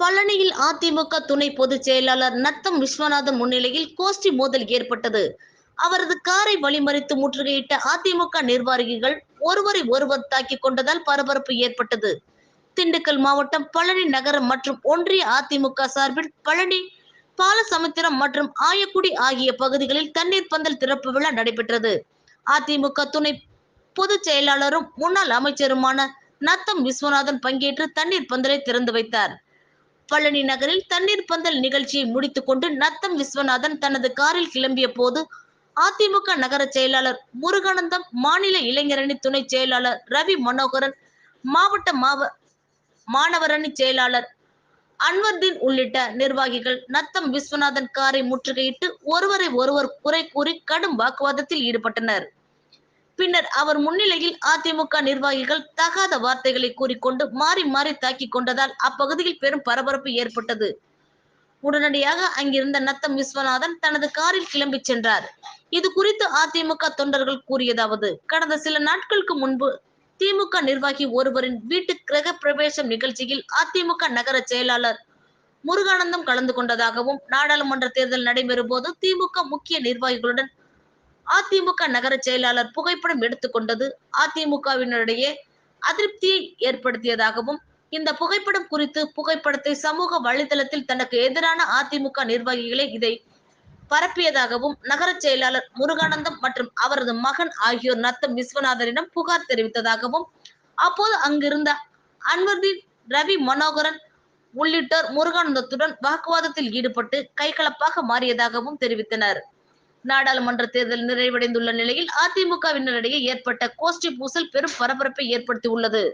பழனியில் அதிமுக துணை பொதுச் செயலாளர் நத்தம் விஸ்வநாதன் முன்னிலையில் கோஷ்டி மோதல் ஏற்பட்டது. அவரது காரை வழிமறித்து முற்றுகையிட்ட அதிமுக நிர்வாகிகள் ஒருவரை ஒருவர் தாக்கிக் கொண்டதால் பரபரப்பு ஏற்பட்டது. திண்டுக்கல் மாவட்டம் பழனி நகரம் மற்றும் ஒன்றிய அதிமுக சார்பில் பழனி பாலசமுத்திரம் மற்றும் ஆயக்குடி ஆகிய பகுதிகளில் தண்ணீர் பந்தல் திறப்பு விழா நடைபெற்றது. அதிமுக துணை பொதுச் செயலாளரும் முன்னாள் அமைச்சருமான நத்தம் விஸ்வநாதன் பங்கேற்று தண்ணீர் பந்தலை திறந்து வைத்தார். பழனி நகரில் தண்ணீர் பந்தல் நிகழ்ச்சியை முடித்துக்கொண்டு நத்தம் விஸ்வநாதன் தனது காரில் கிளம்பிய போது அதிமுக நகர செயலாளர் முருகானந்தம் மாநில இளைஞரணி துணை செயலாளர் ரவி மனோகரன் மாவட்ட மாவ மாணவரணி செயலாளர் அன்வர்தீன் உள்ளிட்ட நிர்வாகிகள் நத்தம் விஸ்வநாதன் காரை முற்றுகையிட்டு ஒருவரை ஒருவர் குறை கூறி கடும் வாக்குவாதத்தில் ஈடுபட்டனர். பின்னர் அவர் முன்னிலையில் அதிமுக நிர்வாகிகள் தகாத வார்த்தைகளை கூறிக்கொண்டு மாறி மாறி தாக்கிக் கொண்டதால் அப்பகுதியில் பெரும் பரபரப்பு ஏற்பட்டது. உடனடியாக அங்கிருந்த நத்தம் விஸ்வநாதன் தனது காரில் கிளம்பி சென்றார். இது குறித்து அதிமுக தொண்டர்கள் கூறியதாவது கடந்த சில நாட்களுக்கு முன்பு திமுக நிர்வாகி ஒருவரின் வீட்டு கிரக பிரவேசம் நிகழ்ச்சியில் அதிமுக நகர செயலாளர் முருகானந்தம் கலந்து கொண்டதாகவும் நாடாளுமன்ற தேர்தல் நடைபெறும் போது திமுக முக்கிய நிர்வாகிகளுடன் அதிமுக நகர செயலாளர் புகைப்படம் எடுத்துக்கொண்டது அதிமுகவினரிடையே அதிருப்தியை ஏற்படுத்தியதாகவும் இந்த புகைப்படம் குறித்து புகைப்படத்தை சமூக வலைதளத்தில் தனக்கு எதிரான அதிமுக நிர்வாகிகளே இதை பரப்பியதாகவும் நகர செயலாளர் முருகானந்தம் மற்றும் அவரது மகன் ஆகியோர் நத்தம் விஸ்வநாதனிடம் புகார் தெரிவித்ததாகவும் அப்போது அங்கிருந்த அன்வர்தீன் ரவி மனோகரன் உள்ளிட்டோர் முருகானந்தத்துடன் வாக்குவாதத்தில் ஈடுபட்டு கைகலப்பாக மாறியதாகவும் தெரிவித்தனர். நாடாளுமன்ற தேர்தல் நிறைவடைந்துள்ள நிலையில் அதிமுகவினரிடையே ஏற்பட்ட கோஷ்டி பூசல் பெரும் பரபரப்பை ஏற்படுத்தியுள்ளது